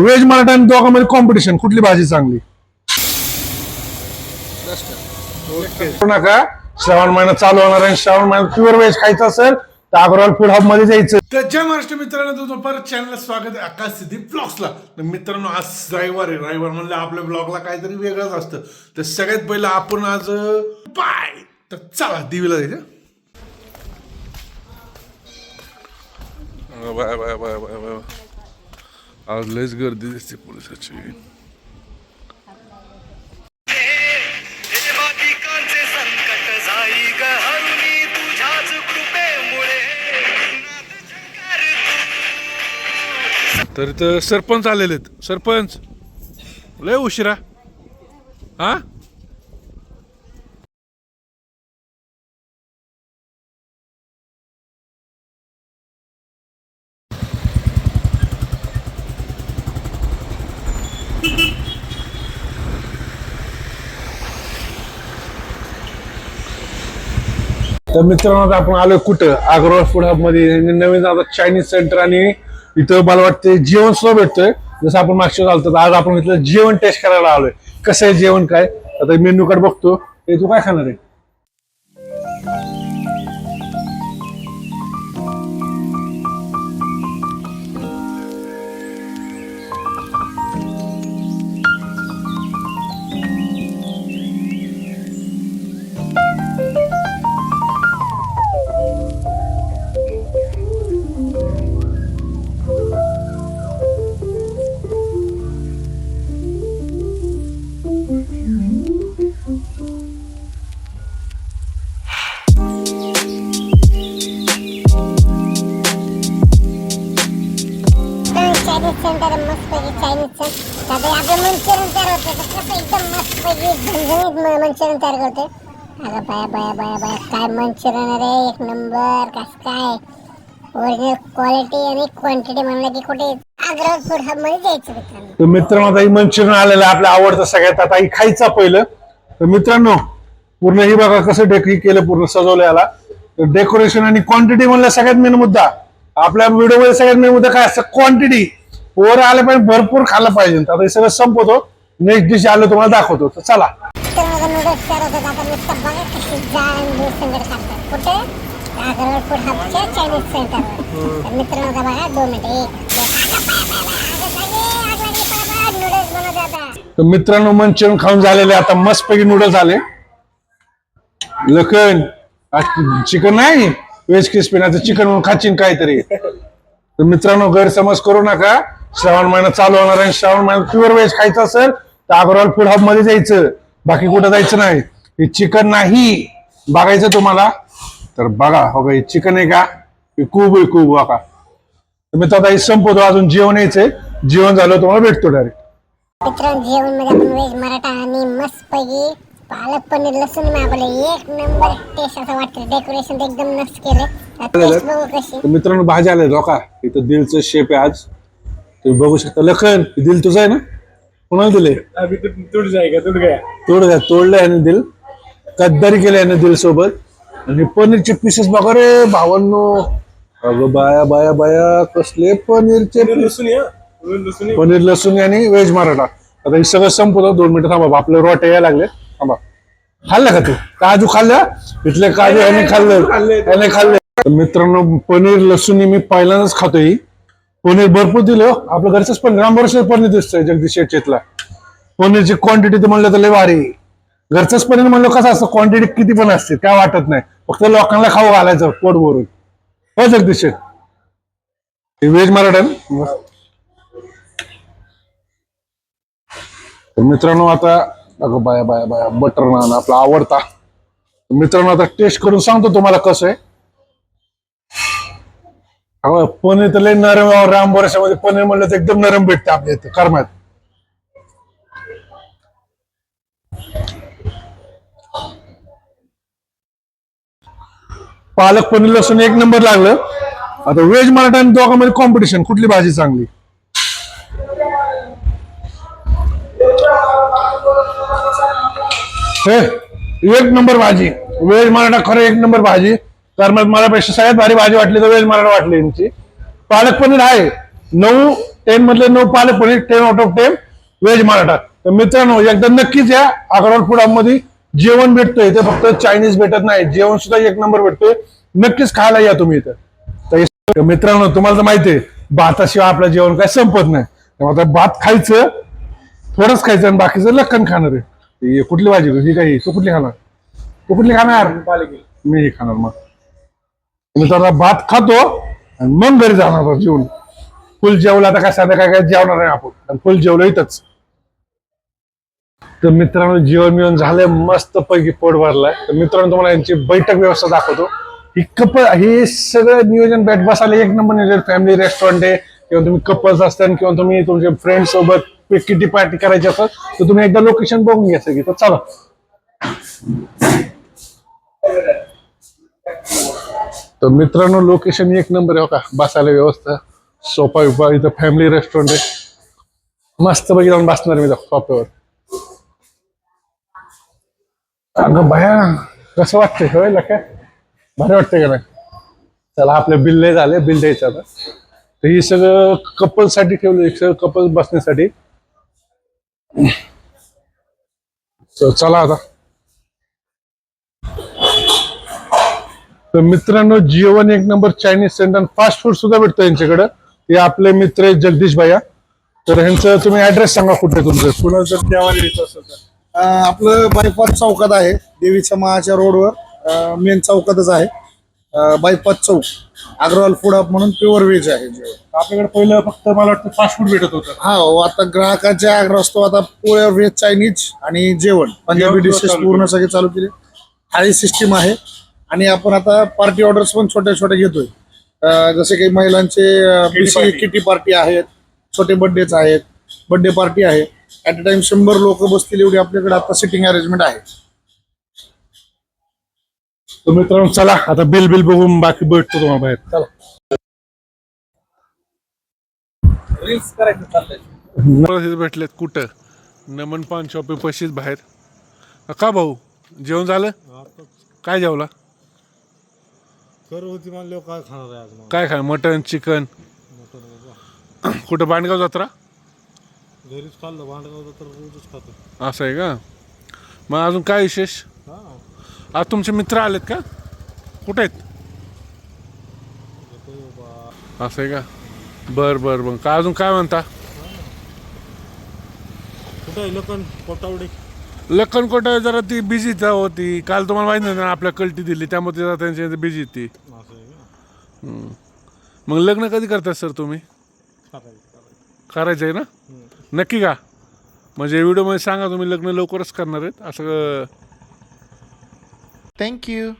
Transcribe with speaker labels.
Speaker 1: Veg Maratha आणि दोघांमध्ये competition कुठली भाजी चांगली? नका. श्रावण महिना चालू होणार आहे. श्रावण महिन्यात प्युअर व्हेज खायचं असेल तर अग्रवाल फूड हबमध्ये जायचं.
Speaker 2: तर जय महाराष्ट्र मित्रांनो तुमचं परत चॅनलला स्वागत आहे. आकाश सिद्धी ब्लॉग्सला तर मित्रांनो आज रविवार आहे. रविवार म्हणलं आपल्या ब्लॉगला काहीतरी वेगळंच असतं. तर सगळ्यात पहिलं आपण आज बाय. तर चला दिवीला जायचं. Bye bye bye bye bye. आज लयच गर्दी दिसते पोलिसाची. तर इथं सरपंच आलेले आहेत सरपंच लय उशिरा. हा?
Speaker 1: तर मित्रांनो आता आपण आलोय कुठं? अग्रवाल फूड हबमध्ये. नवीन आता चायनीज सेंटर आणि इथं मला वाटतं जेवण सुद्धा भेटतोय. जसं आपण मागच्या चालतो आज आपण इथलं जेवण टेस्ट करायला आलोय. कसं आहे जेवण काय? आता मेन्यू कार्ड बघतो. ते तू काय खाणार आहे?
Speaker 3: मस्तपैकी झणझणीत मंचुरियन तयार करते. अगं बाया बाया बाया बाया काय मंचुरियन रे एक नंबर कस काय? ओरिजिनल क्वालिटी आणि क्वांटिटी म्हणलं की कुठे? आग्रह फूड हबमध्ये जायचं मित्रांनो.
Speaker 1: तर मित्रांनो आता ही मंचुरियन आलेलं आहे आपल्या आवडतं सगळ्यात. आता ही खायचा पहिलं. तर मित्रांनो पूर्ण ही बघा कसं डेक केलं पूर्ण सजवलं याला तर डेकोरेशन आणि क्वांटिटी म्हणलं सगळ्यात मेन मुद्दा. आपल्या व्हिडिओमध्ये सगळ्यात मेन मुद्दा काय असतं? क्वांटिटी पोर आले पाहिजे भरपूर खाल्लं पाहिजे. आता हे सगळं संपवतो. नेक्स्ट डिश आलं तुम्हाला दाखवतो. तर चला.
Speaker 3: तर मित्रांनो आता
Speaker 1: मंचुरियन खाऊन झालेले आता मस्त पैकी नूडल्स आले. लखन चिकन नाही? वेज क्रिस्पी चिकन म्हणून खाचीन काहीतरी. तर मित्रांनो गैरसमज करू नका. श्रावण महिना चालू होणार आहे श्रावण महिन्यात प्युअर व्हेज खायचं असेल तर अग्रवाल फूड हबमध्ये जायचं. बाकी कुठं जायचं नाही. हे चिकन नाही. बघायचं तुम्हाला. तर बघा हो का हे चिकन आहे का? हे खूप आहे खूप बघा. तर मी आता हे संपवतो. अजून जेवण यायचंय. जेवण झालं तुम्हाला भेटतो डायरेक्ट
Speaker 3: मित्रांनो जेवणमध्ये आपण व्हेज मराठा आणि मस्त पैकी पालक पनीर लसूण मागवले. एक नंबर टेस्ट असं वाटतं. डेकोरेशन एकदम मस्त केलं टेस्ट बघू कशी.
Speaker 1: तर मित्रांनो भाजी आले हो का इथं दिलचं शेप आहे आज. तुम्ही बघू शकता. लखन दिल तुझं आहे ना? कोणाला दिले? तोड घ्या तोडलं याने दिल. कद्दारी केलं याने दिल सोबत. आणि पनीरचे पीसेस बघा रे भावांनो. अगं बाया बाया बाया कसले पनीरचे पनीर लसूण आणि व्हेज मराठा. आता हे सगळं संपवतो दोन मिनिटं थांबा आपले रोटे यायला लागले. थांबा. खाल्लं का तू? काजू खाल्लं? इथले काजू याने खाल्लं. याने खाल्ले. तर मित्रांनो पनीर लसूण मी पहिल्यांदाच खातोय. पनीर भरपूर दिलं हो. आपल्या घरचंच पण रामवर्ष पनीर दिसतंय जगदीश शेटला पनीरची क्वांटिटी तर म्हणलं तर लय भारी. घरचंच पनीर म्हणलं कसं असतं क्वांटिटी किती पण असते काय वाटत नाही. फक्त लोकांना खाऊ घालायचं पोट भरून. हो जगदीश शेट हे व्हेज मराठा तर मित्रांनो आता अगं बाया बाया बाया बटर नान आपला आवडता. मित्रांनो आता टेस्ट करून सांगतो तुम्हाला कसं आहे. अहो, पनीर तर लय नरम आहे. राममध्ये पनीर म्हणलं तर एकदम नरम भेटते आपल्या इथं करमात. पालक पनीर लसूण एक नंबर लागलं. आता व्हेज मराठा आणि दोघांमध्ये कॉम्पिटिशन कुठली भाजी चांगली? हे एक नंबर भाजी. व्हेज मराठा खरं एक नंबर भाजी. कारण मला पेक्षा सगळ्यात भारी भाजी वाटली तर व्हेज मराठा वाटली यांची. पालक पनीर आहे. नऊ टेन मधले नऊ palak paneer ten out of ten veg Maratha. तर मित्रांनो एकदा नक्कीच या अग्रवाल फूडमध्ये जेवण भेटतंय. ते फक्त चायनीज भेटत नाही. जेवण सुद्धा एक नंबर भेटतोय. नक्कीच खायला या तुम्ही इथं. तर मित्रांनो तुम्हाला तर माहिती आहे भाताशिवाय आपलं जेवण काय संपत नाही. त्यामुळे आता भात खायचं थोडंच खायचं आणि बाकीचं लक्कन खाणार आहे. कुठली भाजी ही काही तू कुठली खाणार? तू कुठली खाणार? मी ही खाणार मग. मी तर भात खातो आणि मग घरी जाणार जेवण फुल जेवलं आता काय साधं काय जेवणार नाही आपण. आणि फुल जेवलो इथंच. तर मित्रांनो जेवण मिळून झालंय मस्त पैकी पोट भरलाय. तर मित्रांनो तुम्हाला यांची बैठक व्यवस्था दाखवतो. ही कपल हे सगळं नियोजन बॅट बसायला एक नंबर नियोजन फॅमिली रेस्टॉरंट आहे किंवा तुम्ही कपल्स असतात किंवा तुम्ही तुमच्या फ्रेंड सोबत किटी पार्टी करायची असेल तर तुम्ही एकदा लोकेशन बघून घ्या सगळी. तर चला. तर मित्रांनो लोकेशन एक नंबर आहे हो का बसायला व्यवस्था. सोपा विपा इथं फॅमिली रेस्टॉरंट आहे. मस्त पैकी जाऊन बसणार मी सोफ्यावर अगं भया कसं वाटतंय? होय काय भारी वाटतंय का नाही? चला आपले बिल लय झाले बिल द्यायचं आता. तर ही सगळं कपलसाठी ठेवलं सगळं कपल बसण्यासाठी. चला आता. तर मित्रांनो जेवण एक number Chinese centre fast food सुद्धा भेटतं यांच्याकडं. ते आपले मित्र आहेत जगदीश भैया. तर ह्यांचं तुम्ही ऍड्रेस सांगा कुठे तुमचं? पुन्हा जर यायचं असेल तर.
Speaker 4: अं, आपलं बायपास चौकात आहे देवीच्या महाच्या रोडवर. मेन चौकातच आहे. अं, बायपास चौक. अग्रवाल फूड हब म्हणून प्युअर व्हेज आहे जेवण
Speaker 1: आपल्याकडे पहिलं फक्त मला वाटतं फास्ट फूड भेटत होतं.
Speaker 4: हा हो, आता ग्राहकांच्या आग्रह असतो आता प्युअर व्हेज चायनीज आणि जेवण. पंजाबी
Speaker 1: जेवण
Speaker 4: डिशेस
Speaker 1: चालू
Speaker 4: पूर्ण सगळे चालू केले. थाळी सिस्टीम आहे. आणि आपण आता पार्टी ऑर्डर्स पण छोट्या छोट्या घेतोय. अं, जसे काही महिलांचे
Speaker 1: party.
Speaker 4: किटी पार्टी आहेत छोटे बर्थडेच आहेत बर्थडे पार्टी आहे. ऍट अ टाइम शंभर लोक बसतील एवढी आपल्याकडे आता सिटिंग अरेंजमेंट आहे.
Speaker 1: तर मित्रांनो चला आता बिल बिल बघून बाकी भेटतो तुम्हाला बाहेर. चला.
Speaker 2: परत भेटलेत कुठं? नमन पान शॉपी पशीच बाहेर. का भाऊ जेवण झालं? काय जेवला?
Speaker 5: कर होती म्हणले काय खाणार आहे आज मग?
Speaker 2: काय खाय मटन चिकन? कुठं बांडगाव जत्रा?
Speaker 5: घरीच खाल्लं भांडगावचं तर रोजच खातो.
Speaker 2: असं आहे का? मग अजून काय विशेष?
Speaker 5: हा.
Speaker 2: आज तुमचे मित्र आलेत का? कुठे आहेत? असं आहे का? बर बर बर. काय अजून काय म्हणता?
Speaker 5: कुठं आहे? लकन कोटावडे
Speaker 2: लखनकोट जरा ती बिझी होती. काल तुम्हाला माहिती नाही ना आपल्या कल्टी दिली त्यामुळे ती जरा त्यांच्या बिझी ती मग लग्न कधी करतात सर तुम्ही? करायचं आहे ना? नक्की का? म्हणजे व्हिडिओमध्ये सांगा तुम्ही लग्न लवकरच करणार आहेत असं
Speaker 6: you.